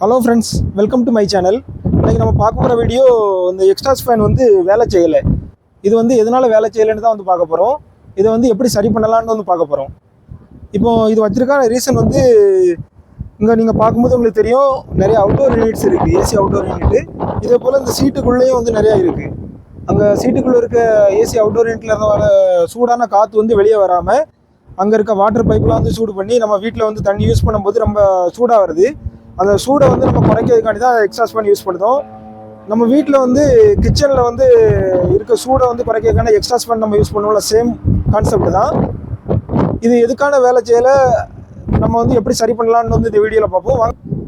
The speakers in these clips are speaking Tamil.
Hello friends welcome to my channel இன்றைக்கி நம்ம பார்க்க போகிற வீடியோ இந்த எக்ஸ்ட்ராஸ் ஃபேன் வந்து வேலை செய்யலை. இது வந்து எதனால் வேலை செய்யலைன்னு தான் வந்து பார்க்க போகிறோம் இதை வந்து எப்படி சரி பண்ணலான்னு வந்து பார்க்க போகிறோம் இப்போ இது வச்சுருக்கான ரீசன் வந்து இங்கே நீங்கள் பார்க்கும்போது உங்களுக்கு தெரியும் நிறைய அவுட்டோர் யூனிட்ஸ் இருக்குது ஏசி அவுட்டோர் யூனிட்டு இதே போல் இந்த சீட்டுக்குள்ளேயும் வந்து நிறையா இருக்குது அங்கே சீட்டுக்குள்ளே இருக்க ஏசி அவுட்டோர் யூனிட்டில் இருந்து வர சூடான காற்று வந்து வெளியே வராமல் அங்கே இருக்க வாட்டர் பைப்லாம் வந்து சூடு பண்ணி நம்ம வீட்டில் வந்து தண்ணி யூஸ் பண்ணும்போது ரொம்ப சூடாக வருது. அந்த சூடை வந்து நம்ம குறைக்கிறதுக்காண்டி தான் எக்ஸாஸ்ட் ஃபேன் யூஸ் பண்ணுறோம். நம்ம வீட்டில் வந்து கிச்சனில் வந்து இருக்க சூடை வந்து குறைக்கிறதுக்கான எக்ஸ்ட்ராஸ் ஃபேன் நம்ம யூஸ் பண்ணுவோம்ல சேம் கான்செப்ட் தான். இது எதுக்கான வேலை செய்யலை? நம்ம வந்து எப்படி சரி பண்ணலான்னு வந்து இந்த வீடியோவில் பார்ப்போம்.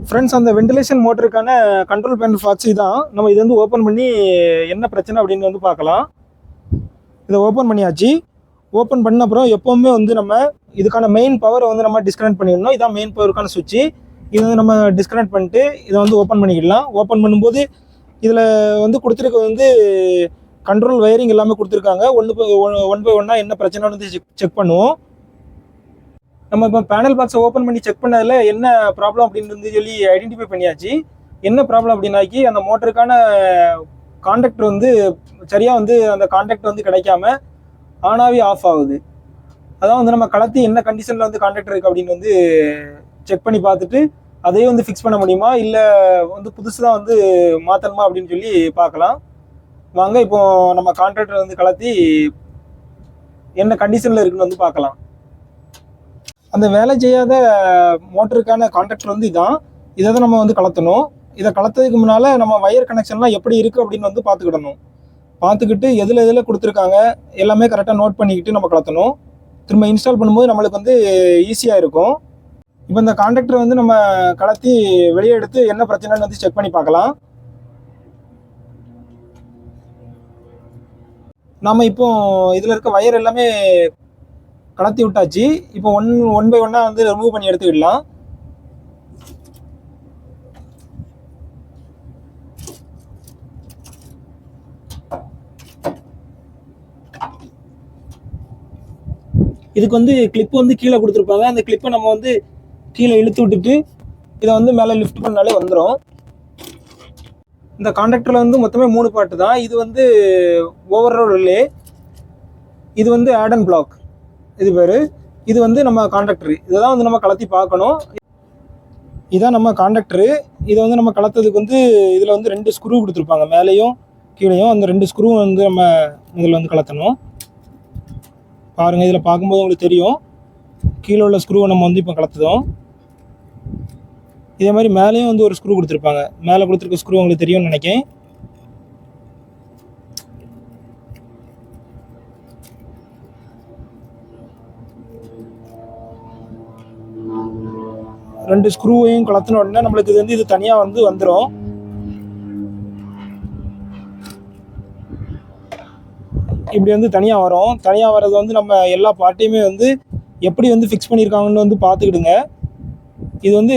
ஃப்ரெண்ட்ஸ் அந்த வெண்டிலேஷன் மோட்டருக்கான கண்ட்ரோல் பேனல் ஃபாக்ஸி தான். நம்ம இது வந்து ஓப்பன் பண்ணி என்ன பிரச்சனை அப்படின்னு வந்து பார்க்கலாம். இதை ஓப்பன் பண்ணியாச்சு. ஓப்பன் பண்ண அப்புறம் எப்போவுமே வந்து நம்ம இதுக்கான மெயின் பவரை வந்து நம்ம டிஸ்கனெக்ட் பண்ணிடணும். இதான் மெயின் பவருக்கான சுவிட்சு இதை வந்து நம்ம டிஸ்கனெக்ட் பண்ணிட்டு இதை வந்து ஓப்பன் பண்ணிக்கலாம். ஓப்பன் பண்ணும்போது இதில் வந்து கொடுத்துருக்க வந்து கண்ட்ரோல் வயரிங் எல்லாமே கொடுத்துருக்காங்க. ஒன்று ஒன் பை ஒன்னாக என்ன பிரச்சனைன்னு வந்து செக் செக் பண்ணுவோம். நம்ம இப்போ பேனல் பாக்ஸை ஓப்பன் பண்ணி செக் பண்ணதில் என்ன ப்ராப்ளம் அப்படின்னு வந்து சொல்லி ஐடென்டிஃபை பண்ணியாச்சு. என்ன ப்ராப்ளம் அப்படின்னாக்கி அந்த மோட்டருக்கான காண்டாக்ட் வந்து சரியாக வந்து அந்த காண்டாக்ட் வந்து கிடைக்காம ஆனாவே ஆஃப் ஆகுது. அதான் வந்து நம்ம கலத்தி என்ன கண்டிஷனில் வந்து காண்டாக்ட் இருக்குது அப்படின்னு வந்து செக் பண்ணி பார்த்துட்டு அதையே வந்து ஃபிக்ஸ் பண்ண முடியுமா? இல்லை வந்து புதுசு தான் வந்து மாற்றணுமா அப்படின்னு சொல்லி பார்க்கலாம். வாங்க இப்போ நம்ம கான்ட்ராக்டர் வந்து கலத்தி என்ன கண்டிஷனில் இருக்குன்னு வந்து பார்க்கலாம். அந்த வேலை செய்யாத மோட்டருக்கான கான்ட்ராக்டர் வந்து இதான். இதை தான் நம்ம வந்து கலத்தணும். இதை கலத்ததுக்கு முன்னால் நம்ம ஒயர் கனெக்ஷன்லாம் எப்படி இருக்குது அப்படின்னு வந்து பார்த்துக்கிடணும். பார்த்துக்கிட்டு எதில் எதில் கொடுத்துருக்காங்க எல்லாமே கரெக்டாக நோட் பண்ணிக்கிட்டு நம்ம கலத்தணும். திரும்ப இன்ஸ்டால் பண்ணும்போது நம்மளுக்கு வந்து ஈஸியாக இருக்கும். இப்போ இந்த கான்ட்ராக்டர் வந்து நம்ம கலத்தி வெளியே எடுத்து என்ன பிரச்சனைன்னு வந்து செக் பண்ணி பார்க்கலாம். நம்ம இப்போ இதில் இருக்க வயர் எல்லாமே கலத்தி விட்டாச்சு. இப்போ ஒன் ஒன் பை ஒன்னாக வந்து ரிமூவ் பண்ணி எடுத்துக்கிடலாம். இதுக்கு வந்து கிளிப் வந்து கீழே கொடுத்துருப்பாங்க. அந்த கிளிப்பை நம்ம வந்து கீழே இழுத்து விட்டுட்டு இதை வந்து மேலே லிஃப்ட் பண்ணாலே வந்துடும் இந்த கான்ட்ராக்டரில் வந்து மொத்தமே மூணு பாட்டு தான். இது வந்து ஓவரோல் ரிலே இது வந்து ஆட் அண்ட் பிளாக் இது பேர். இது வந்து நம்ம கான்ட்ராக்டர் இதை தான் வந்து நம்ம கலத்தி பார்க்கணும். இதான் நம்ம கான்ட்ராக்டரு இதை வந்து நம்ம கலத்ததுக்கு வந்து இதில் வந்து ரெண்டு ஸ்க்ரூ கொடுத்துருப்பாங்க. மேலேயும் கீழேயும் அந்த ரெண்டு ஸ்க்ரூ வந்து நம்ம இதில் வந்து கலத்தணும். பாருங்கள் இதில் பார்க்கும்போது உங்களுக்கு தெரியும். கீழே உள்ள ஸ்க்ரூவை நம்ம வந்து இப்போ கலத்துதோம். இதே மாதிரி மேலேயும் வந்து ஒரு ஸ்க்ரூ கொடுத்துருப்பாங்க. மேலே கொடுத்துருக்க ஸ்க்ரூ உங்களுக்கு தெரியும்னு நினைக்கிறேன். ரெண்டு ஸ்க்ரூவையும் கலத்தின உடனே நம்மளுக்கு இது வந்து இது தனியாக வந்து வந்துடும் இப்படி வந்து தனியாக வரும். தனியாக வர்றது வந்து நம்ம எல்லா பார்ட்டையுமே வந்து எப்படி வந்து ஃபிக்ஸ் பண்ணியிருக்காங்கன்னு வந்து பார்த்துக்கிடுங்க. இது வந்து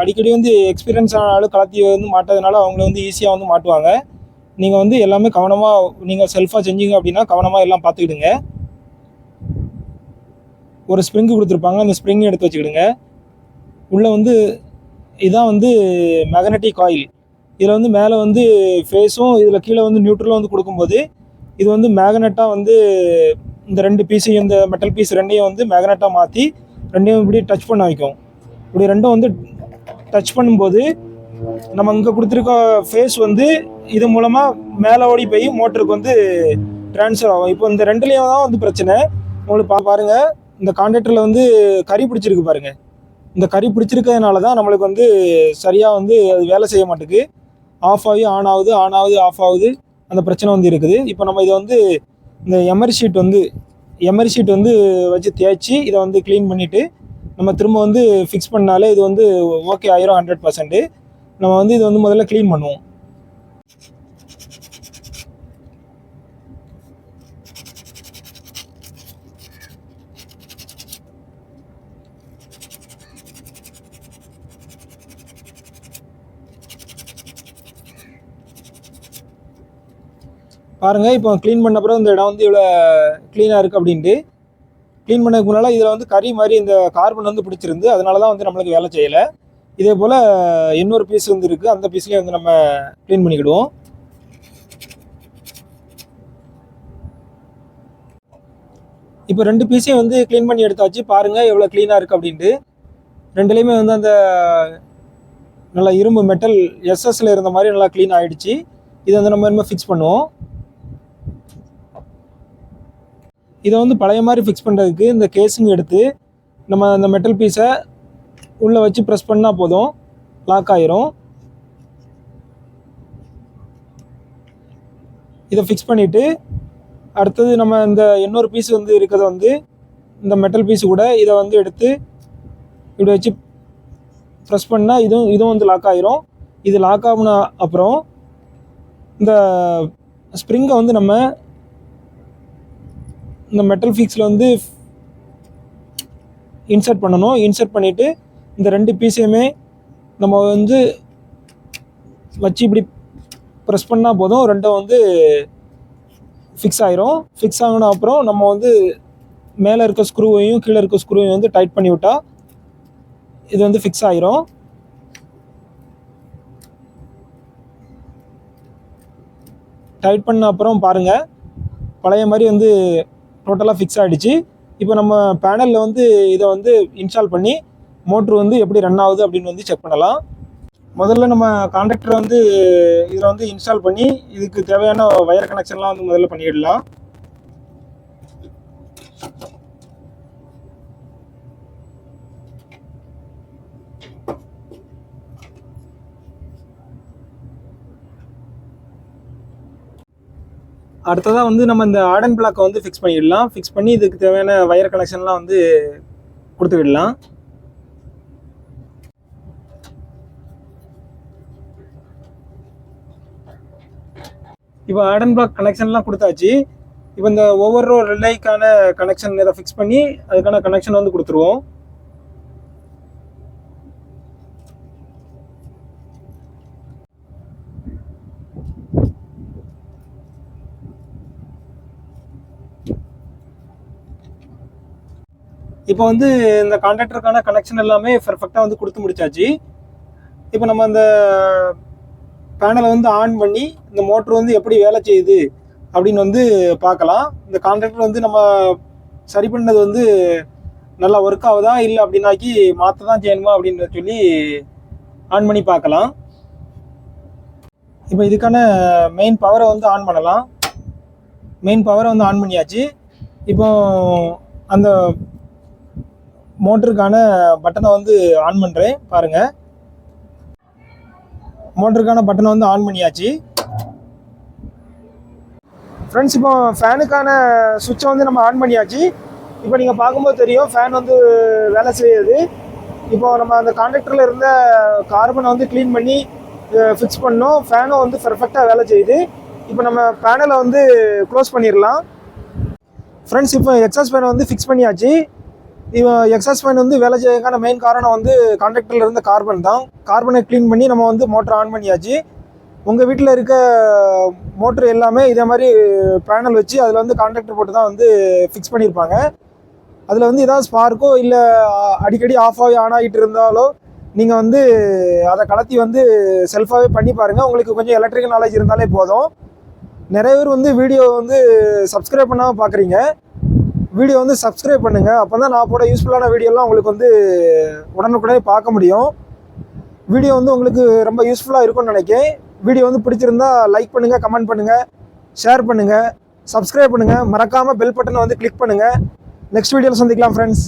அடிக்கடி வந்து எக்ஸ்பீரியன்ஸ் ஆன ஆள் கலத்தி வந்து மாட்டதுனால அவங்கள வந்து ஈஸியாக வந்து மாட்டுவாங்க. நீங்கள் வந்து எல்லாமே கவனமாக நீங்கள் செல்ஃபாக செஞ்சீங்க அப்படின்னா கவனமாக எல்லாம் பார்த்துக்கிடுங்க. ஒரு ஸ்ப்ரிங்கு கொடுத்துருப்பாங்க அந்த ஸ்ப்ரிங் எடுத்து வச்சுக்கிடுங்க. உள்ளே வந்து இதான் வந்து மேக்னட்டிக் ஆயில் இதில் வந்து மேலே வந்து ஃபேஸும் இதில் கீழே வந்து நியூட்ரலும் வந்து கொடுக்கும்போது இது வந்து மேக்னெட்டாக வந்து இந்த ரெண்டு பீஸையும் இந்த மெட்டல் பீஸ் ரெண்டையும் வந்து மேக்னெட்டாக மாற்றி ரெண்டையும் இப்படி டச் பண்ண வைக்கும். இப்படி ரெண்டும் வந்து டச் பண்ணும்போது நம்ம இங்கே கொடுத்துருக்க ஃபேஸ் வந்து இது மூலமாக மேலே ஓடி போய் மோட்டருக்கு வந்து ட்ரான்ஸ்ஃபர் ஆகும். இப்போ இந்த ரெண்டுலேயும் தான் வந்து பிரச்சனை. உங்களுக்கு பா பாருங்கள் இந்த கான்ட்ராக்டரில் வந்து கறி பிடிச்சிருக்கு பாருங்கள் இந்த கறி பிடிச்சிருக்கிறதுனால தான் நம்மளுக்கு வந்து சரியாக வந்து அது வேலை செய்ய மாட்டேங்குது. ஆஃப் ஆகி ஆன் ஆகுது ஆன் ஆகுது ஆஃப் ஆகுது. அந்த பிரச்சனை வந்து இருக்குது. இப்போ நம்ம இதை வந்து இந்த எமரி ஷீட் வந்து எமரி ஷீட் வந்து வச்சு தேய்ச்சி இதை வந்து க்ளீன் பண்ணிவிட்டு நம்ம திரும்ப வந்து ஃபிக்ஸ் பண்ணாலே இது வந்து ஓகே ஆயிரும் ஹண்ட்ரட் பர்சன்ட்டு நம்ம வந்து இது வந்து முதல்ல க்ளீன் பண்ணுவோம். பாருங்கள் இப்போ க்ளீன் பண்ண அப்புறம் இந்த இடம் வந்து இவ்வளோ க்ளீனாக இருக்குது அப்படின்ட்டு. க்ளீன் பண்ணதுக்கு முன்னால் இதில் வந்து கறி மாதிரி இந்த கார்பன் வந்து பிடிச்சிருந்து அதனால தான் வந்து நம்மளுக்கு வேலை செய்யலை. இதே போல் இன்னொரு பீஸ் வந்து இருக்குது அந்த பீஸ்லேயே வந்து நம்ம க்ளீன் பண்ணிக்கிடுவோம். இப்போ ரெண்டு பீஸையும் வந்து க்ளீன் பண்ணி எடுத்தாச்சு. பாருங்கள் எவ்வளோ க்ளீனாக இருக்குது அப்படின்ட்டு. ரெண்டுலேயுமே வந்து அந்த நல்லா இரும்பு மெட்டல் எஸ்எஸ்ல இருந்த மாதிரி நல்லா க்ளீன் ஆகிடுச்சு இதை வந்து நம்ம இனிமேல் ஃபிக்ஸ் பண்ணுவோம். இதை வந்து பழைய மாதிரி ஃபிக்ஸ் பண்ணுறதுக்கு இந்த கேஸுங்க எடுத்து நம்ம அந்த மெட்டல் பீஸை உள்ளே வச்சு ப்ரெஸ் பண்ணால் போதும். லாக் ஆயிரும். இதை ஃபிக்ஸ் பண்ணிவிட்டு அடுத்தது நம்ம இந்த இன்னொரு பீஸ் வந்து இருக்கிறத வந்து இந்த மெட்டல் பீஸ் கூட இதை வந்து எடுத்து இப்படி வச்சு ப்ரெஸ் பண்ணால் இதுவும் இதுவும் வந்து லாக் ஆயிரும். இது லாக் ஆகுன அப்புறம் இந்த ஸ்ப்ரிங்கை வந்து நம்ம இந்த மெட்டல் ஃபிக்ஸில் வந்து இன்சர்ட் பண்ணணும். இன்சர்ட் பண்ணிவிட்டு இந்த ரெண்டு பீஸையுமே நம்ம வந்து வச்சு இப்படி ப்ரெஸ் பண்ணால் போதும். ரெண்டும் வந்து ஃபிக்ஸ் ஆகிரும் ஃபிக்ஸ் ஆகின அப்புறம் நம்ம வந்து மேலே இருக்க ஸ்க்ரூவையும் கீழே இருக்க ஸ்க்ரூவையும் வந்து டைட் பண்ணி விட்டால் இது வந்து ஃபிக்ஸ் ஆகிரும் டைட் பண்ண அப்புறம் பாருங்கள் பழைய மாதிரி வந்து டோட்டலாக ஃபிக்ஸ் ஆகிடுச்சு இப்போ நம்ம பேனலில் வந்து இதை வந்து இன்ஸ்டால் பண்ணி மோட்ரு வந்து எப்படி ரன் ஆகுது அப்படின்னு வந்து செக் பண்ணலாம். முதல்ல நம்ம கான்ட்ராக்டரை வந்து இதில் வந்து இன்ஸ்டால் பண்ணி இதுக்கு தேவையான ஒயர் கனெக்ஷன்லாம் வந்து முதல்ல பண்ணிடலாம். அடுத்ததாக வந்து நம்ம இந்த ஆடன் பிளாக்கை வந்து ஃபிக்ஸ் பண்ணிடலாம். ஃபிக்ஸ் பண்ணி இதுக்கு தேவையான வயர் கனெக்ஷன்லாம் வந்து கொடுத்து விடலாம். இப்போ ஆடன் பிளாக் கனெக்ஷன்லாம் கொடுத்தாச்சு. இப்போ இந்த ஒவ்வொரு ரிலைக்கான கனெக்ஷன் இதை ஃபிக்ஸ் பண்ணி அதுக்கான கனெக்ஷன் வந்து கொடுத்துருவோம். இப்போ வந்து இந்த கான்ட்ராக்டருக்கான கனெக்ஷன் எல்லாமே பெர்ஃபெக்டாக வந்து கொடுத்து முடிச்சாச்சு. இப்போ நம்ம அந்த பேனலை வந்து ஆன் பண்ணி இந்த மோட்ரு வந்து எப்படி வேலை செய்யுது அப்படின்னு வந்து பார்க்கலாம். இந்த கான்ட்ராக்டர் வந்து நம்ம சரி பண்ணது வந்து நல்லா ஒர்க் ஆகுதா இல்லை அப்படின்னாக்கி மாற்ற தான் செய்யணுமா அப்படின்னு சொல்லி ஆன் பண்ணி பார்க்கலாம். இப்போ இதுக்கான மெயின் பவரை வந்து ஆன் பண்ணலாம். மெயின் பவரை வந்து ஆன் பண்ணியாச்சு. இப்போ அந்த மோட்டருக்கான பட்டனை வந்து ஆன் பண்ணுறேன் பாருங்கள் மோட்டருக்கான பட்டனை வந்து ஆன் பண்ணியாச்சு. ஃப்ரெண்ட்ஸ் இப்போ ஃபேனுக்கான சுவிட்சை வந்து நம்ம ஆன் பண்ணியாச்சு. இப்போ நீங்கள் பார்க்கும்போது தெரியும் ஃபேன் வந்து வேலை செய்யுது. இப்போ நம்ம அந்த கான்ட்ராக்டரில் இருந்த கார்பனை வந்து க்ளீன் பண்ணி ஃபிக்ஸ் பண்ணோம். ஃபேனும் வந்து பெர்ஃபெக்டாக வேலை செய்யுது. இப்போ நம்ம பேனலை வந்து க்ளோஸ் பண்ணிடலாம். ஃப்ரெண்ட்ஸ் இப்போ எக்ஸாஸ் ஃபேனை வந்து ஃபிக்ஸ் பண்ணியாச்சு. இவன் எக்ஸாஸ் ஃபேன் வந்து வேலை செய்யறதுக்கான மெயின் காரணம் வந்து கான்ட்ராக்டரில் இருந்த கார்பன் தான். கார்பனை க்ளீன் பண்ணி நம்ம வந்து மோட்டர் ஆன் பண்ணியாச்சு. உங்கள் வீட்டில் இருக்க மோட்ரு எல்லாமே இதே மாதிரி பேனல் வச்சு அதில் வந்து கான்ட்ராக்டர் போட்டு தான் வந்து ஃபிக்ஸ் பண்ணியிருப்பாங்க. அதில் வந்து ஏதாவது ஸ்பார்க்கோ இல்லை அடிக்கடி ஆஃப் ஆகி ஆன் ஆகிட்டு இருந்தாலோ நீங்கள் வந்து அதை கலத்தி வந்து செல்ஃபாகவே பண்ணி பாருங்கள் உங்களுக்கு கொஞ்சம் எலக்ட்ரிக்கல் நாலேஜ் இருந்தாலே போதும். நிறைய பேர் வந்து வீடியோ வந்து சப்ஸ்கிரைப் பண்ணாமல் பார்க்குறீங்க வீடியோ வந்து சப்ஸ்கிரைப் பண்ணுங்கள் அப்போ தான் நான் போட யூஸ்ஃபுல்லான வீடியோலாம் உங்களுக்கு வந்து உடனுக்குடனே பார்க்க முடியும். வீடியோ வந்து உங்களுக்கு ரொம்ப யூஸ்ஃபுல்லாக இருக்கும்னு நினைக்கிறேன். வீடியோ வந்து பிடிச்சிருந்தா லைக் பண்ணுங்கள் கமெண்ட் பண்ணுங்கள் ஷேர் பண்ணுங்கள் சப்ஸ்கிரைப் பண்ணுங்கள் மறக்காமல் பெல் பட்டனை வந்து கிளிக் பண்ணுங்கள் நெக்ஸ்ட் வீடியோவில் சந்திக்கலாம் ஃப்ரெண்ட்ஸ்